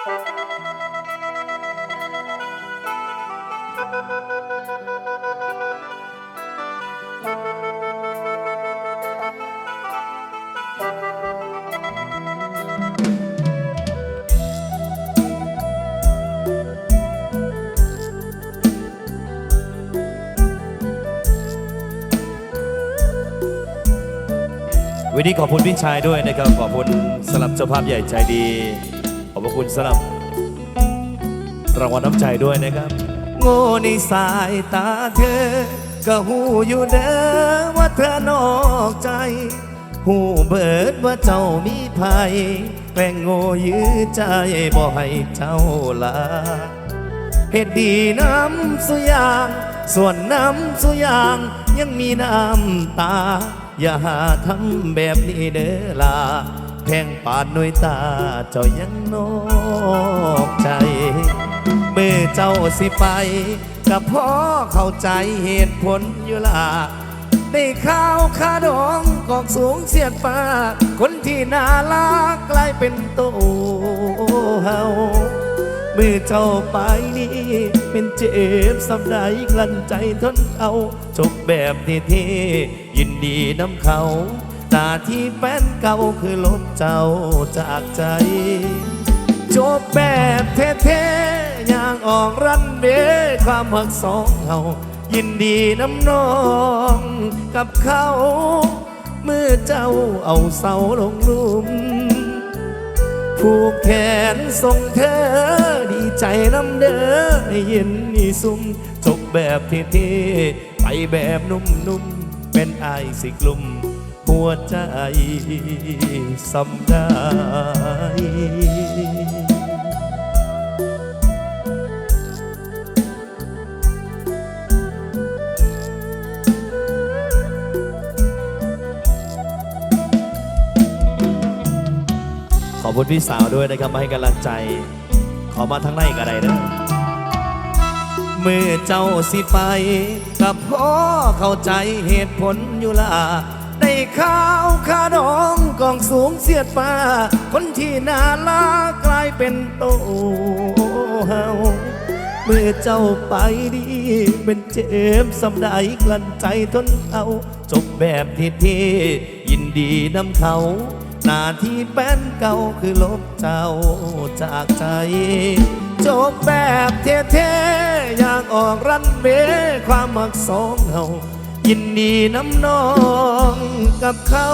วันนี้ขอบคุณพี่ชายด้วยนะครับ ขอบคุณสำหรับเจ้าภาพใหญ่ใจดี อบพระคุณสำหรับรางวัลน้ำใจด้วยนะครับ โง่ในสายตาเธอ ก็หูอยู่เด้อว่าเธอนอกใจ หูเบิดว่าเจ้ามีภัยแปลงโง่ยื้อใจบ่ให้เจ้าลาเหตุดีน้ำสุยาง ส่วนน้ำสุยางยังมีน้ำตา อย่าหาทำแบบนี้เด้อลา แพงปานหน่วยตาเจ้ายังนอกใจ เมื่อเจ้าสิไปก็พอเข้าใจเหตุผลอยู่ละได้ข้าวขาดองกอกสูงเสียดฟ้า คนที่น่ารักกลายเป็นโตเฮาเมื่อเจ้าไปนี้เป็นเจ็บสำได้กลั้นใจทนเอาจบแบบเท่ๆยินดีน้ำเขา หน้าที่แฟนเก่าคือลบเจ้าจากใจ จบแบบเท่ๆอย่างออกรันเบความหักสองเรายินดีน้ำนองกับเขา เมื่อเจ้าเอาเสาลงลุมผูกแขนส่งเธอดีใจน้ำเด้อให้เย็นนี่ซุ่มจบแบบเท่ๆไปแบบนุ่มๆเป็นไอายสิกลุ่ม หัวใจสำได้ขอบคุณพี่สาวด้วยนะครับ มาให้กำลังใจ ขอมาทั้งในก็ได้เด้อเมื่อเจ้าสิไป กับพ่อเข้าใจเหตุผลอยู่ละ ข้าวขาดองกองสูงเสียดฟ้า คนที่น่ารักลายเป็นโตเฮาเมื่อเจ้าไปดี เป็นเจ็บสำได้กลั้นใจทนเอาจบแบบที่เท่ยินดีนำเขา หน้าที่แป้นเก่าคือลบเจ้าจากใจ จบแบบเท่ๆอย่างออกรันเบความมักสองเฮา ยินดีน้ำนองกับเขา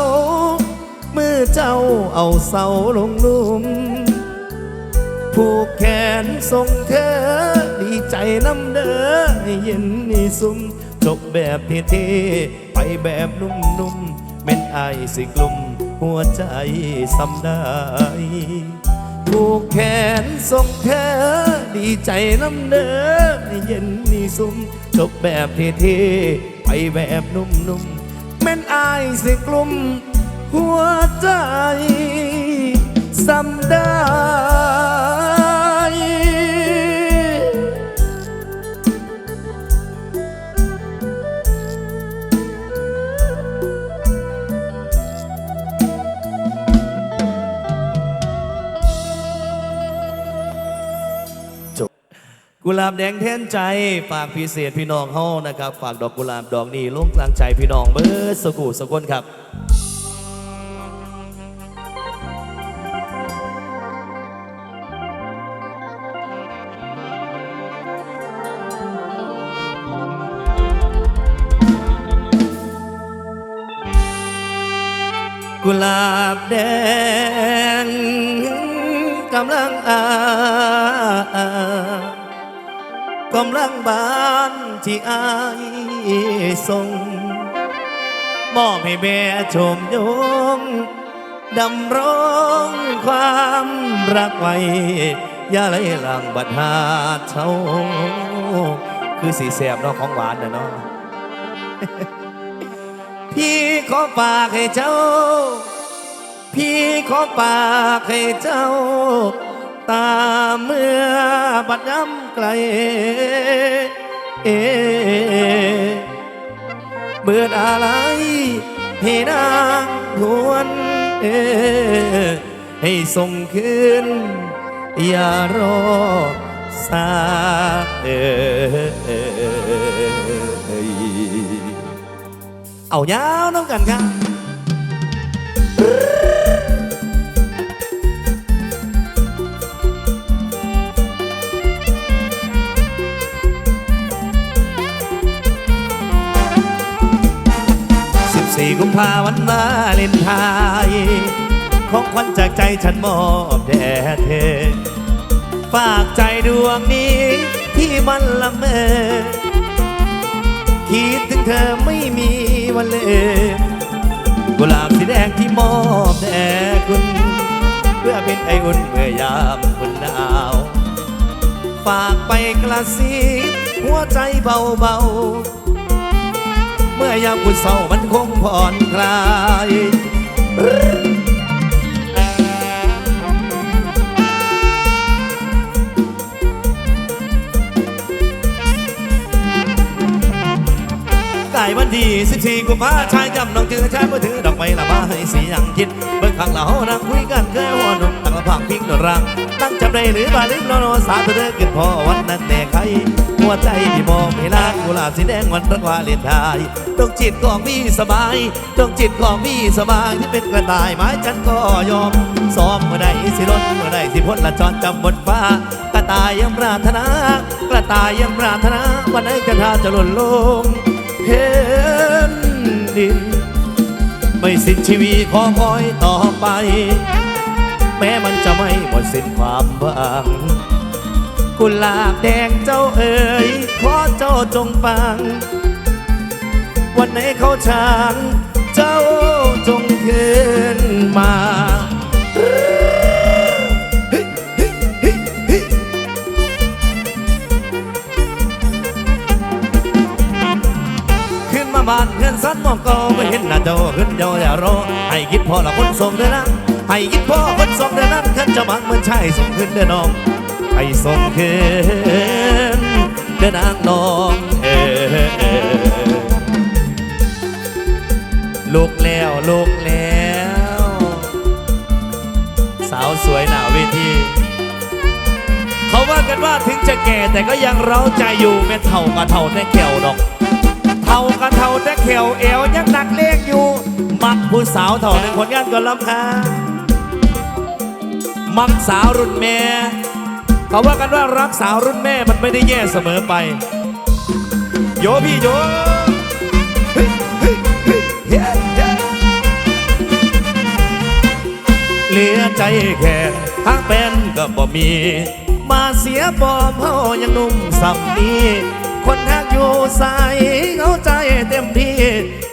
เมื่อเจ้าเอาเสาลงลุม ผูกแขนส่งเธอ ดีใจน้ำเด้อให้เย็นนี่ซุ่มจบแบบเท่ๆไปแบบนุ่มๆเม่นไอสิกลุ่มหัวใจสำได้ผูกแขนส่งเธอ ดีใจน้ำเด้อให้เย็นนี่ซุ่มจบแบบเท่ๆ แบบนุ่มๆเม่นอายสิกลุ่มหัวใจ สำได้ กุหลาบแดงแทนใจฝากพิเศษพี่น้องเฮานะครับ ฝากดอกกุหลาบดอกนี้ลงกลางใจพี่น้องเบิร์สกูสกุลครับกุหลาบแดงกำลังอา กำลังบานที่อายส่งมอบให้แม่ชมยงดำรงความรักไว้อย่าไหลหลังบัดหาเช้าคือสีแสบเนาะของหวานนะเนาะพี่ขอฝากให้เจ้า พี่ขอฝากให้เจ้า ตาเมื่อบัดย้ำไกลเอเมื่ออะไรให้นางทวนเอให้ส่งคืนอย่ารอสาเอ่ยเอายาวน้องกันครับ กุมภาวันวาเลนไทน์ของขวัญจากใจฉันมอบแด่เธอ ฝากใจดวงนี้ที่มันละเมอ คิดถึงเธอไม่มีวันเลยกุหลาบสีแดงที่มอบแด่คุณ เพื่อเป็นไออุ่นเมื่อยามคุณหนาว ฝากไปกระซิบหัวใจเบาๆ เมื่อยามคุณเศร้ามันคงผ่อนคลายกายวันที่14กุมภาชายจำน้องจือชายมือถือดอกไม้ละมาให้สีอย่งคิด เบิ่งข้างเรานั่งคุยกันเคยหัวหนุ่ รังตั้งจำได้หรือบาลิกโนโนสาตัวเด้อขึ้นพอวันนั้นแต่ใครหัวใจพี่มองไม่ลากกุหลาบสีแดงวันรักวาเลนไทน์ดวงจิตของพี่สบายดวงจิตของพี่สบายที่เป็นกระต่ายไม้จันก็ยอมซ้อมเมื่อใดสิรถเมื่อใดสิพ้นละจรจำบนฟ้ากระต่ายยังปรารถนากระต่ายยังปรารถนาวันไหนกระทาจะหล่นลงเห็นดินไม่สิ้นชีวิตขอคอยต่อไป แม้มันจะไม่หมดสิ้นความหวัง กุหลาบแดงเจ้าเอ๋ยขอเจ้าจงฟัง วันไหนเขาช้างเจ้าจงคืนมาขึ้นมาบ้านเพื่อนสันมองก็ไม่เห็นหน้าเจ้าขึ้นเจ้าอย่ารอให้คิดพอละคนส่งเดินนั้น ให้คิดพ่อคนส่งเดินนั้นขึ้นจะมักเหมือนชายส่งขึ้นเดินน้องให้ส่งขึ้นเดนนางน้องเออลูกแล้วลูกแล้ว สาวสวยหน้าเวทีเขาว่ากันว่าถึงจะแก่แต่ก็ยังเร้าใจอยู่แม่เท่ากับเท่าแต่แขวดอกเท่ากับเท่าแต่แขวเอวยังหนักเลขอยู่ มักผู้สาวเท่าในผลงานก็ลำคา มักสาวรุ่นแม่เขาว่ากันว่ารักสาวรุ่นแม่มันไม่ได้แย่เสมอไป โยพี่โยเฮ้ยเฮ้เฮ้เฮ้ยเฮ้ยเหลือใจแค่ทางเป็นก็บ่มี มาเสียปอมเฮายังนุ่มสับนี้คนหักอยู่ใสเอาใจเต็มที่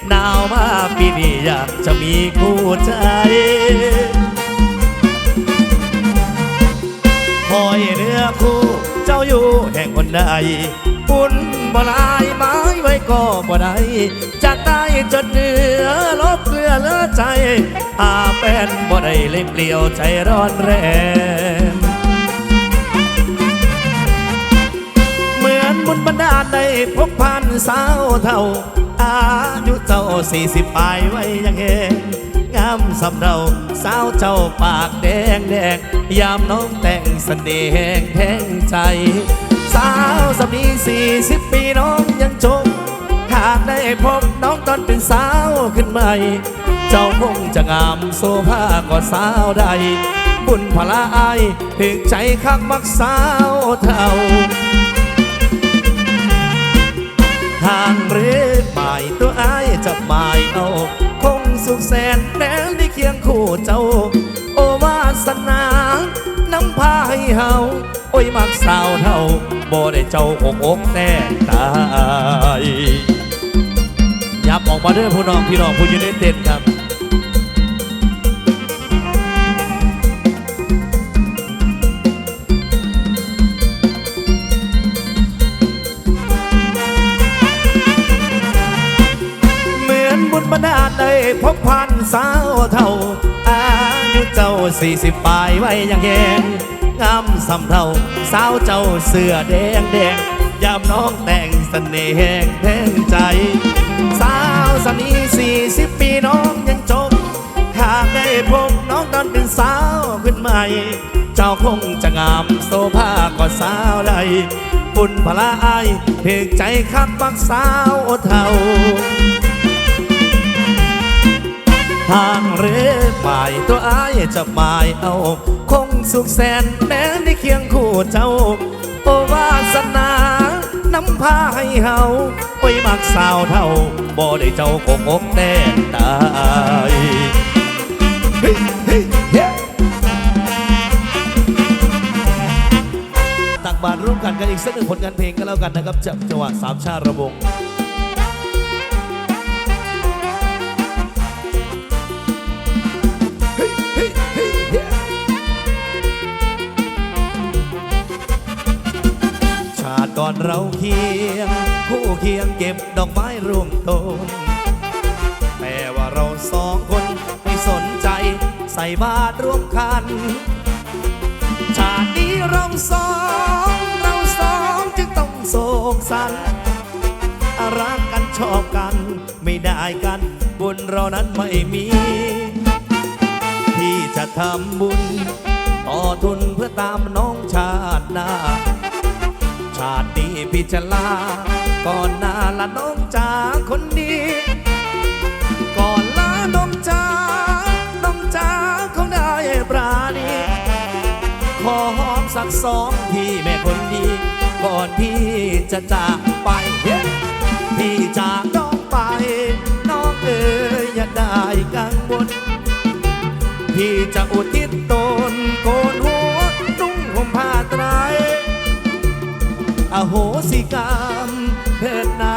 หนาวมาปีนี้อยากจะมีคู่ใจ ใดบุญบ่ลายไม้ไว้ก็บ่ได้จะได้จนเหนือลบเกลือเลือใจ อาเป็นบ่ได้เลยเปลี่ยวใจร้อนแรงเหมือนบุญบันดาลได้พบพันสาวเท่า อายุเจ้าสี่สิบปลายไว้ยังเห็นงามสำเราสาวเจ้าปากแดงแดงยามน้องแต่งเสน่ห์แห่งแทงใจ สาวสำนีสี่สิบปีน้องยังจมหากได้พบน้องตอนเป็นสาวขึ้นใหม่ เจ้าคงจะงามโซภาก็สาวใด บุญพลาอายถึงใจคักมักสาวเท่าทางเรือหมายตัวอายจะหมายเอา คงสุขแสนแน่ได้เคียงคู่เจ้า โอวาสนา น้ำพาให้เฮาโอ้ยมักสาวเท่า บ่ได้เจ้าอกอกแน่ตายยับออกมาเด้อผู้น้องพี่น้องผู้อยืนในเต็นท์ครับเหมือนบุญบันดาลได้พบพันสาวเท่าอายุเจ้าสี่สิบปลายไว้ยังแยง งามสำเทาสาวเจ้าเสื้อแดงแดงยามน้องแต่งเสน่ห์แห่งแทงใจ สาวสนีสี่สิบปีน้องยังจมหากได้พบน้องตอนเป็นสาวขึ้นใหม่ เจ้าคงจะงามโซภาก็สาวใดปุ่นพลาอายเพกใจคักปักสาวเท่าทางเรือหมายตัวอายจะหมายเอาค สุขแสนแม้ได้เคียงคู่เจ้า โอวาสนานำพาให้เฮาไว้มักสาวเท่า บ่ได้เจ้าคงอกแน่ตายเฮ้ยเฮ้ยเฮ้ยตักบาตรร่วมกันกันอีกสักหนึ่งผลงานเพลงกันแล้วกันนะครับจากจังหวะสามชาติระวง เราเคียง คู่เคียงเก็บดอกไม้ร่วมต้นแต่ว่าเราสองคนไม่สนใจใส่บาตรร่วมคัน ชาตินี้เราสอง เราสองจึงต้องโศกสันรักกันชอบกัน ไม่ได้กัน บุญเรานั้นไม่มี ที่จะทำบุญ ต่อทุนเพื่อตามน้องชาติหน้าาตินี้พิจลา ก่อนหน้าละน้องจ๋าคนดีก่อนลาน้องจ๋าน้องจ๋าคงได้ปราณีขอหอมสักสองที่แม่คนดี ก่อนพี่จะจากไป พี่จากน้องไป น้องเอ๋ยอย่าได้กังวลพี่จะอุทิศตนโกนหัวนุ่งห่มผ้าไตร อโหสิกรรมเถิดนา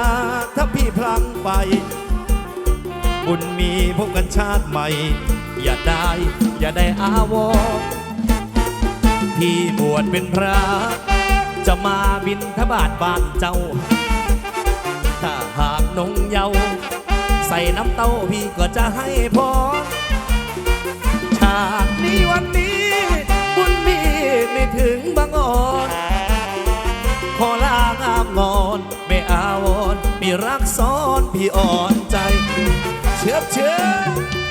ถ้าพี่พลังไป บุญมีพบกันชาติใหม่ อย่าได้อย่าได้อาวรพี่บวชเป็นพระ จะมาบินทบาทบ้านเจ้า ถ้าหากนงเยาวใส่น้ำเต้าพี่ก็จะให้พรชาางามงอนไม่อาวรมีรักซ้อนพี่อ่อนใจ เชื่อเชื่อ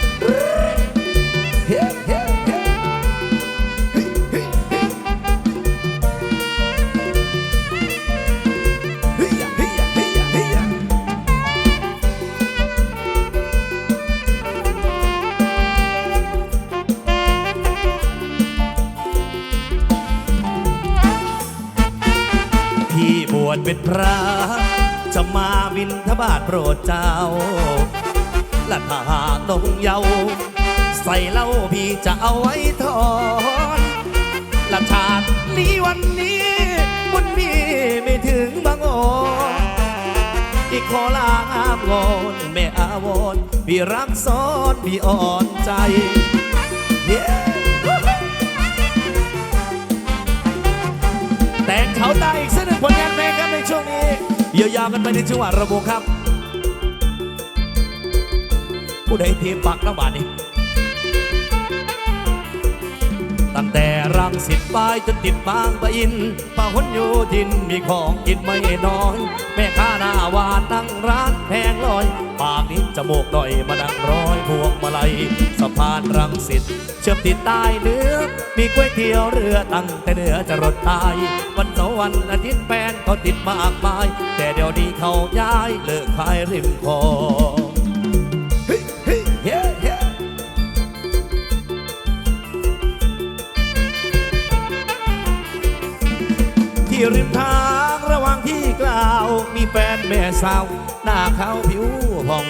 จะมาบินทบาทโปรดเจ้า และถ้าหากนงเยา ใส่เหล้าพี่จะเอาไว้ทอนและชาตินี้วันนี้บุญพี่ไม่ถึงบางออนอีกขอลางอามงอนไม่อาวรณ์พี่รักซ้อนพี่อ่อนใจ Yeah แต่งเขาตายอีกเสักหนึ่ง ยาวยาวกันไปในจังหวะระบบครับ ผู้ใดทีมปักน้ำบาดนี่ังสิตปลายจนติดบางปะอินป่าหนโยดินมีของกินไม่น้อย แม่ค้าหน้าหวานนั่งร้านแพงลอย ปากนี้จมูกหน่อยมานั่งร้อยพวงมาลัยสะพานรังสิตเชื่อมติดใต้เนื้อ มีก๋วยเตี๋ยวเรือตั้งแต่เหนือจะรดใตายวันเสาร์วันอาทิตย์แฟนเขาติดมากมาย แต่เดี๋ยวนี้เขาย้ายเลิกขายริมคลอง ริมทางระหว่างที่กล่าว มีแฟนแม่สาว หน้าขาวผิวผ่อง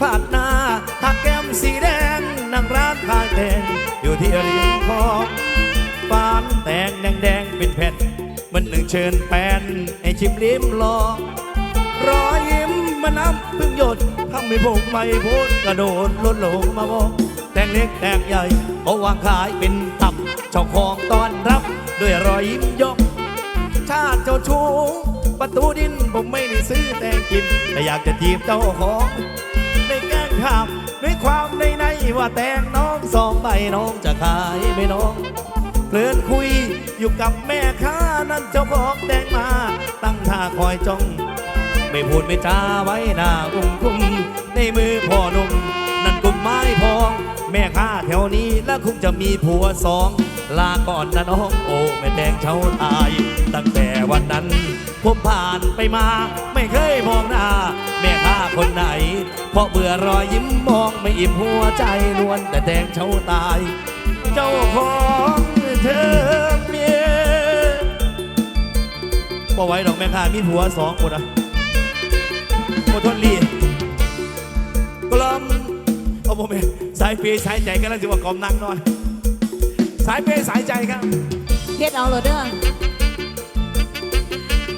ผาดหน้าทาแก้มสีแดงนั่งร้านขายแตงอยู่ที่ริมคลองปานแตงแดงแดงเป็นแผ่นมันหนึ่งเชิญแป้นให้ชิมลิ้มลองรอยยิ้มมันน้ำพึ่งหยดทำให้ผมไม่พูดกระโดดลดลงมาบอกแตงเล็กแตงใหญ่เอาวางขายเป็นตับเจ้าของต้อนรับ ด้วยรอยยิ้มยก ชาติเจ้าชู้ประตูดินผมไม่ได้ซื้อแต่กิน แต่อยากจะจีบเจ้าของในแกล้งถามด้วยความในในว่าแต่งน้องสองใบน้องจะขายไหม่น้องเพลินคุยอยู่กับแม่ค้านั่นเจ้าของแดงมา ตั้งท่าคอยจ้อง ไม่พูดไม่จาไว้หน้าอุ้มคุ้มในมือพ่อหนุ่มนั่นกุมไม้พอง แม่ข้าแถวนี้แล้วคงจะมีผัวสองลาก่อนนะน้องโอ้แม่แดงเช้าตายตั้ง วันนั้นผมผ่านไปมา ไม่เคยมองหน้า แม่ข้าคนไหน เพราะเบื่อรอยยิ้มมองไม่อิ่มหัวใจล้วนแต่แดงเช้าตาย เจ้าของเธอเมียบ่ไว้ดอกแม่ข้ามีผัวสองคนอะโมทนลีกลอมเอาโมเมนสายเปย์สายใจกันแล้วจะว่ากลอมนั่งนอน สายเปย์สายใจครับเฮ็ดเอาโหลดเด้อ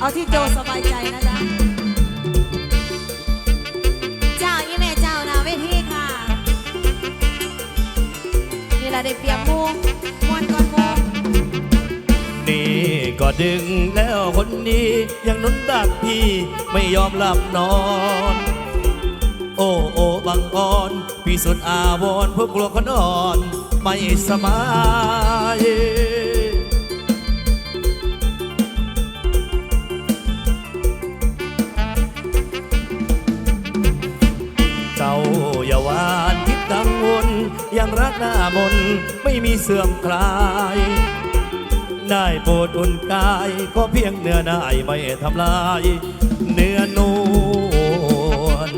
เอาที่โจสบายใจนะจ๊ะเจ้ายี่แม่เจ้านาเวทีค่ะ นี่ละได้เปรียบมูมวนก่อนมูนี่ก็ดึงแล้วคนนี้ยังนุนดักพี่ไม่ยอมหลับนอน โอ้โอ้บังอ่อน พี่สุดอาวรณ์เพื่อกลัวคนอ่อน ไม่สบาย เจ้าอย่าวานคิดกังวลยังรักหน้ามนไม่มีเสื่อมคลาย ได้โปรดอุ่นกายก็เพียงเนื้อนายไม่ทำลาย เนื้อนวล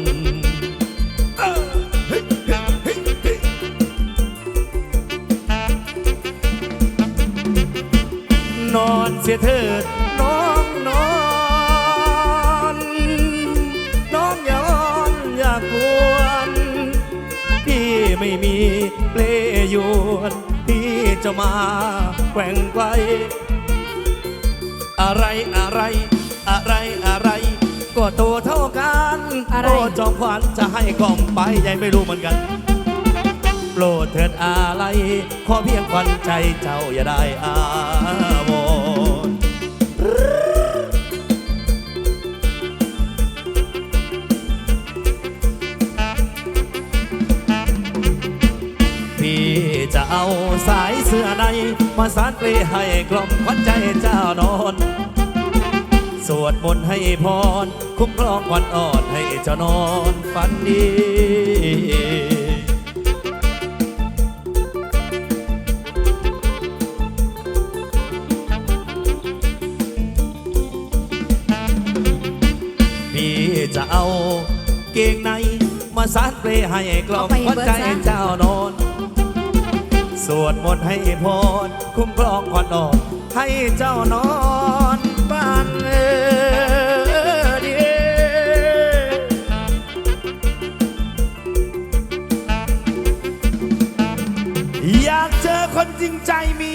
นอนเสียเถิด ยวนพี่จะมาแกว่งไกวอะไรอะไร อะไรอะไร ก็ตัวเท่ากันอะไร โอ้จอมขวัญจะให้กล่อมไปยังไม่รู้เหมือนกัน โปรดเถิดอะไร ขอเพียงควันใจเจ้าอย่าได้อาวร เอาสายเสื้อใน มาสานเปลให้กล่อมขวัญใจเจ้านอน สวดมนต์ให้พร คุ้มครองวัญอ่อนให้เจ้านอนฝันดีพี่จะเอาเกงใน มาสานเปลให้กล่อมขวัญใจเจ้านอน สวดมนต์ให้พรคุ้มครองขวัญอ่อนให้เจ้านอนบ้านเออดีอยากเจอคนจริงใจมี